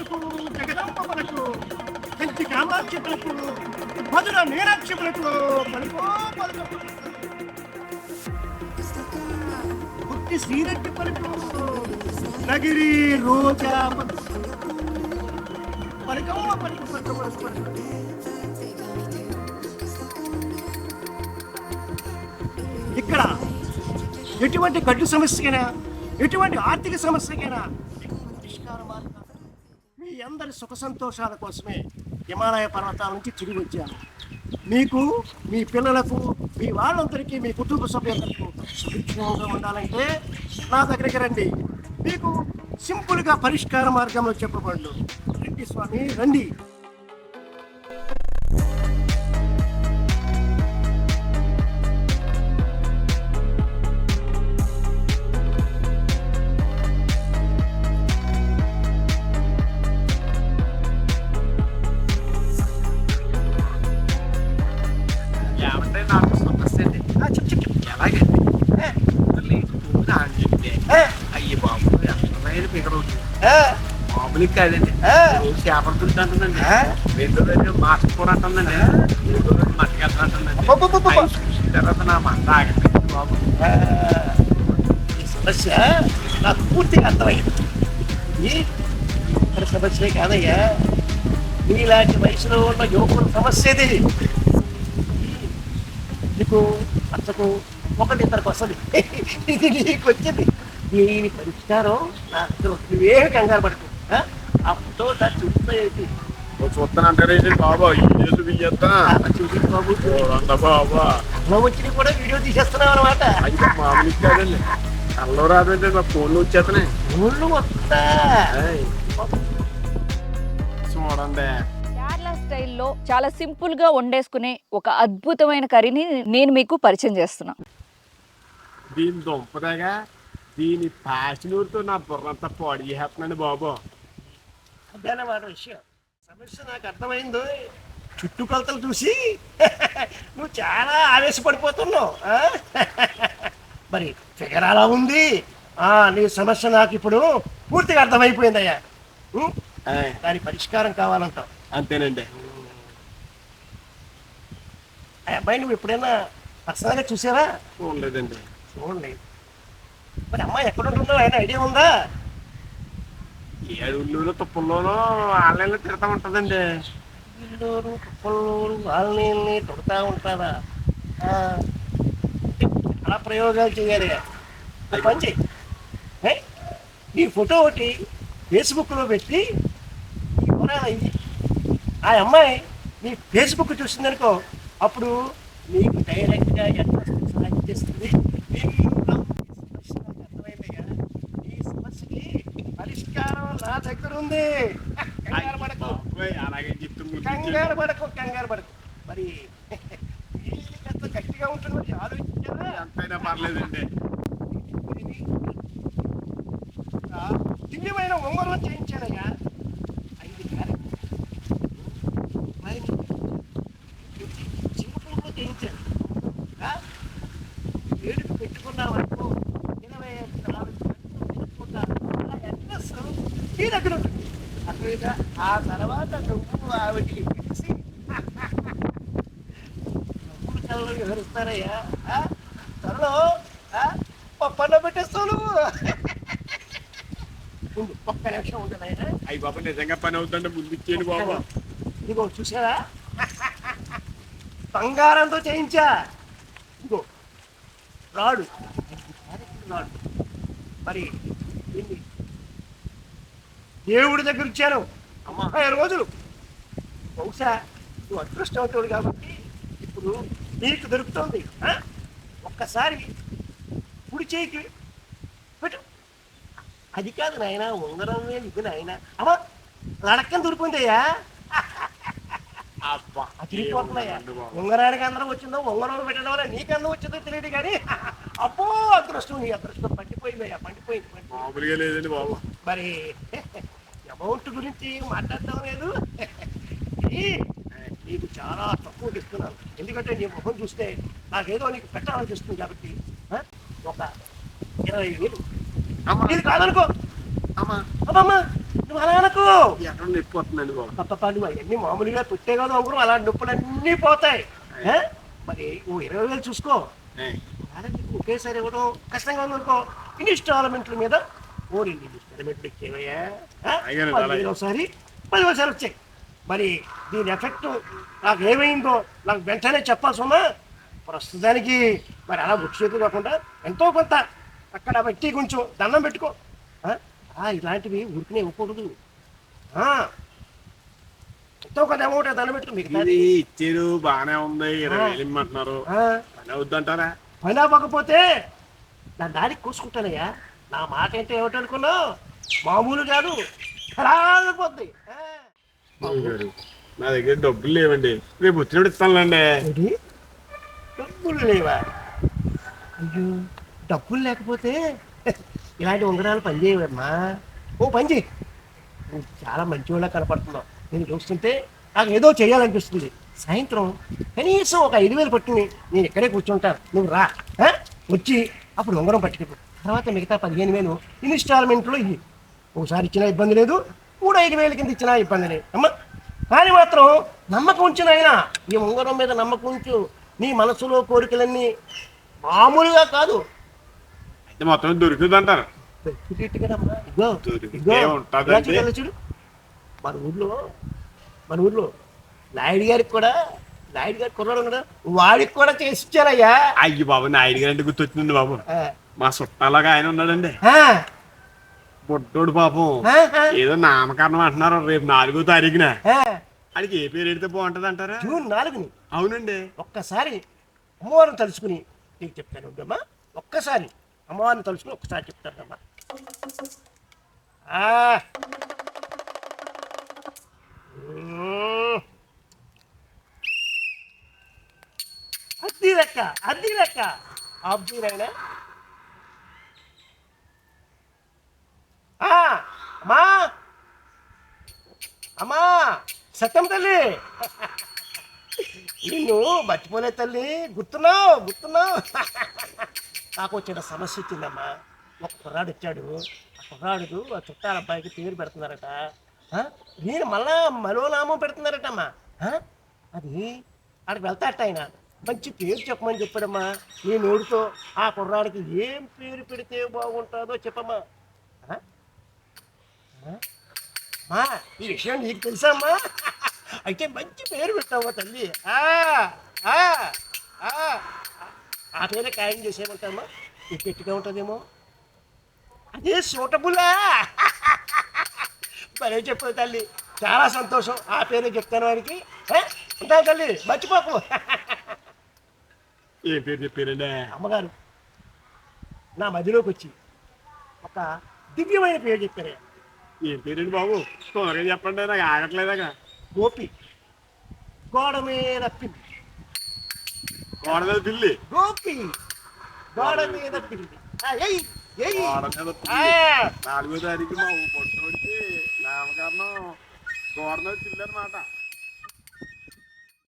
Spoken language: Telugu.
పలుకు జగదంబ కంచి కామాక్షి మధుర మీనాక్షి పలుకో పలుకు శ్రీరెడ్డి పలుకు నగిరి రోజా పలుకు పలుకు పలుకు ఇక్కడ ఎటువంటి గడ్డు సమస్యకైనా ఎటువంటి ఆర్థిక సమస్యకైనా అందరి సుఖ సంతోషాల కోసమే హిమాలయ పర్వతాల నుంచి తిరిగి వచ్చాను. మీకు మీ పిల్లలకు మీ వాళ్ళందరికీ మీ కుటుంబ సభ్యులకు సుభిక్షంగా ఉండాలంటే నా దగ్గరికి రండి. మీకు సింపుల్గా పరిష్కార మార్గంలో చెప్పబడు రండి స్వామి రండి. అయ్యి బాబు ఎంతమైన పికర్ అవుతుంది కాదండి ఏ. రోజు చేపల పులుసు అంటుందండి కూర అంటుందండి అంటుందండి తర్వాత నా మంట బాబు ఈ సమస్య నాకు పూర్తిగా అర్థమైంది ఇక్కడ ఒక్కరి సమస్యే కాదయ్యా నీలాంటి వయసులో ఉన్న యువకుల సమస్య ఇది నీకు అంతకు ఒకటి ఇద్దరికి వస్తుంది ఇది నీకు వచ్చింది. దీని పరిష్కారం? నా దగ్గర. నువ్వేమి కంగారు పడుకో. ఆ? ఫోటో దాన్ని చూస్తానంటారేంటి బాబా? అన్నం కూడా వీడియో తీసేస్తున్నావు అనమాట అయితే మామూలు కాదండి రాదంటే నా ఫోన్లు వచ్చేస్తున్నాయి ఊళ్ళు వస్తా. చూడండి. కేరళ స్టైల్లో చాలా సింపుల్గా వండేసుకునే ఒక అద్భుతమైన కర్రీని నేను మీకు పరిచయం చేస్తున్నా దీని దుంపదగా దీని పాసినూరుతో నా బుర్రంతా పాడు చేస్తున్నాను బాబు. అదనమాట విషయం. సమస్య నాకు అర్థమైంది. చుట్టుకొలతలు చూసి నువ్వు చాలా ఆవేశపడిపోతున్నావు ఆ? మరి ఫిగర్ అలా ఉంది. ఆ, నీ సమస్య నాకు ఇప్పుడు పూర్తిగా అర్థమైపోయిందయ్యా. దాని పరిష్కారం కావాలంటావు. అంతేనండి. ఆ అబ్బాయి నువ్వు ఎప్పుడైనా పర్సనల్గా చూసావా? చూడలేదండి. చూడండి. మరి అమ్మాయి ఎక్కడ ఉంటుందో ఆయన ఐడియా ఉందా? ఏడున్నూరు తుప్పల్లోనూ ఆన్లైన్లో తిడతా ఉంటుందండి. ఇల్లూరు కుప్పలూరు వాళ్ళని దొరుకుతా ఉంటారా? అలా ప్రయోగాలు చేయాలి. ఏ? ఈ ఫోటో ఒకటి ఫేస్బుక్లో పెట్టి ఇయ్యి. ఆ అమ్మాయి నీ ఫేస్బుక్ చూసిందనుకో అప్పుడు నీకు డైరెక్ట్గా అడ్రస్ ఈ సమస్యకి పరిష్కారం నా దగ్గర ఉంది కంగారు పడకు. అలాగే కంగారు పడకు కంగారు పడకు మరి ఎంత గట్టిగా ఉంటుంది మరి ఆలోచించారా ఎంతైనా పర్లేదండి దివ్యమైన ఉంగరం ఐదు క్యారెట్ సింగపూర్లో చేయించాను ఆ, ఏడుకు పెట్టుకున్నావు అనుకో ఇరవై ఐదు నాలుగు గంటలు పెట్టుకున్నా ఆ అడ్రస్ నీ దగ్గర ఉంటుంది అక్కడ ఆ తర్వాత నువ్వు ఆవిడకి పిలిచి నవ్వులు కళ్ళు వివరిస్తారయ్యా త్వరలో పప్పన్న పెట్టేస్తాను ఉండు ఒక్క నిమిషం ఉండదు ఆయన అయ్యి బాబు నిజంగా పని అవుతుందండి ముందు ఇచ్చేయండి బాబు. ఇదిగో చూసారా బంగారంతో చేయించా. ఇదిగో రాడు. రాడు. మరి దీన్ని దేవుడి దగ్గర ఇచ్చాను. ముప్పై రోజులు. బహుశా నువ్వు అదృష్టవంతుడు కాబట్టి ఇప్పుడు నీకు దొరుకుతుంది? ఒక్కసారి కుడి చేయికి పెట్టు. అది కాదు నాయన ఉంగరం ఇది నాయన. అమ్మా లడక్కని దొరికిందయ్యా అబ్బా. బాబు. ఉంగరానికి అందరం వచ్చిందో ఉంగరం పెట్టడం వల్ల నీకు అందం వచ్చిందో తెలియదు కానీ అబ్బో అదృష్టం నీ అదృష్టం పండిపోయిందయ్యా పండిపోయింది పండిపోయింది. మామూలుగా లేదండి బాబు. మరి అమౌంట్ గురించి మాట్లాడటం లేదు. నీకు చాలా తక్కువ ఇస్తున్నాను. ఎందుకంటే నీ ముఖం చూస్తే నాకేదో నీకు పెట్టాలనిపిస్తుంది కాబట్టి ఆ? ఒక ఇరవై వేలు. అమ్మా. ఇది కాదనుకో. అమ్మా. అమ్మమ్మ నువ్వు అలా ఎక్కడ నొప్పి వస్తుందండి బాబు. తప్ప నువ్వు అవన్నీ మామూలుగా పుట్టే కదా ఉంగరం అలాంటి నొప్పులన్నీ పోతాయి. ఏ? మరి నువ్వు ఇరవై వేలు చూసుకో. ఏయ్, అలా నీకు ఒకేసారి ఇవ్వడం కష్టంగా ఉంది అనుకో. ఇన్స్టాల్మెంట్ల మీద ఓ రెండు ఇన్స్టాల్మెంట్లు ఇచ్చేవయ్యా? ఆ? పదివేలు. ఒకసారి వచ్చాయి. మరి దీని ఎఫెక్ట్ నాకు ఏమైందో నాకు వెంటనే చెప్పాల్సి ఉన్నా ప్రస్తుతానికి మరి అలా బుక్ చేతులు కాకుండా ఎంతో కొంత అక్కడ పెట్టి కొంచెం దండం పెట్టుకో. ఆ? ఆ, ఇలాంటివి ఊరికనే ఇవ్వకూడదు. కొంత అమౌంట్ దండం పెట్టుకో మిగతా ఇది ఇచ్చారు బాగానే ఉంది. ఇరవై వేలు ఇమ్మంటున్నారు. పని అవుద్దంటారా? పని అవ్వకపోతే నా దారికి కూసుకుంటానయ్యా. నా మాట ఏంటో ఏమిటనుకున్నావు? మామూలు కాదు. గారు నా దగ్గర డబ్బులు లేవండి. రేపు వచ్చినప్పుడు ఇస్తానులేండి. డబ్బులు లేవా? అయ్యో డబ్బులు లేకపోతే ఇలాంటి ఉంగరాలు పనిచేయవమ్మా? ఓ పని చేయి నువ్వు చాలా మంచివాళ్ళ కనపడుతున్నావు. నేను చూస్తుంటే నాకు ఏదో చేయాలనిపిస్తుంది. సాయంత్రం కనీసం ఒక ఐదు వేలు పట్టుకుని నేను ఇక్కడే కూర్చుంటాను నువ్వు రా. వచ్చి అప్పుడు ఉంగరం పట్టుకెళ్ళు. తర్వాత మిగతా పదిహేను వేలు ఇన్స్టాల్మెంట్లో ఇవి ఒకసారి ఇచ్చినా ఇబ్బంది లేదు మూడు ఐదు వేల కింద ఇచ్చినా ఇబ్బంది లేదు. అమ్మ కానీ మాత్రం నమ్మకం ఉంచిన ఆయన ఈ ఉంగరం మీద నమ్మకం ఉంచు నీ మనసులో కోరికలన్నీ మామూలుగా కాదు. అయితే మొత్తం దొరికిందంటారు చూడు మన ఊర్లో మన ఊర్లో నాయుడు గారికి కూడా నాయుడు గారి కుర్రాడు కదా వాడికి కూడా చేసి ఇచ్చారయ్యా. అయ్యి బాబు నాయుడు గారు అంటే గుర్తొచ్చింది బాబు. మా చుట్టాలాగా ఆయన ఉన్నాడండి. బొడ్డోడు పాపం ఏదో నామకరణం అంటున్నారు రేపు నాలుగో తారీఖున. ఆ. ఆడికి ఏ పేరు పెడితే బాగుంటది అంటారా జూన్ నాలుగుని. అవునండి. ఒక్కసారి అమ్మవారిని తలుచుకుని నీకు చెప్తాను అమ్మా ఒక్కసారి. అమ్మవారిని తలుచుకుని ఒకసారి చెప్తానమ్మా ఆ. అద్దీ లెక్క అద్దీ లెక్క. అబ్దీరైనా అమ్మా. అమ్మా సత్యం తల్లి. నిన్ను మర్చిపోలే తల్లి. గుర్తున్నావు గుర్తున్నావు. నాకు వచ్చిన సమస్య వచ్చిందమ్మా. ఒక కుర్రాడు వచ్చాడు. ఆ కుర్రాడు ఆ చుట్టాల అబ్బాయికి పేరు పెడుతున్నారట. నేను మళ్ళా మరోనామం పెడుతున్నారటమ్మా. అది అక్కడికి వెళ్తాట ఆయన. మంచి పేరు చెప్పమని చెప్పాడమ్మా. నీ నోడితో ఆ కుర్రాడికి ఏం పేరు పెడితే బాగుంటుందో చెప్పమ్మా. మా ఈ విషయం నీకు తెలుసా అమ్మా? అయితే మంచి పేరు పెట్టావా తల్లి. ఆ, ఆ, ఆ, ఆ పేరే ఖాయం చేసేయమంటామా ఇది గట్టిగా ఉంటుందేమో. అదే సూటబులా? మరే చెప్పావు తల్లి? చాలా సంతోషం. ఆ పేరే చెప్తాను వానికి. ఏ? ఉంటాను తల్లి మర్చిపోకు. ఏ పేరు చెప్పారండి? అమ్మగారు నా మదిలోకి వచ్చి ఒక దివ్యమైన పేరు చెప్పారు. ఏం పేరండి బాబు? త్వరగా చెప్పండి నాకు ఆగట్లేదాకా గోపి. గోడ మీద పిల్లి గోడ మీద పిల్లి. గోపి. గోడ మీద పిల్లి. ఏయ్, ఏయ్. గోడ మీద ఆ, పిల్లి నాలుగో తారీఖు మా పొట్టోడికి నామకరణం గోడ మీద పిల్లి అనమాట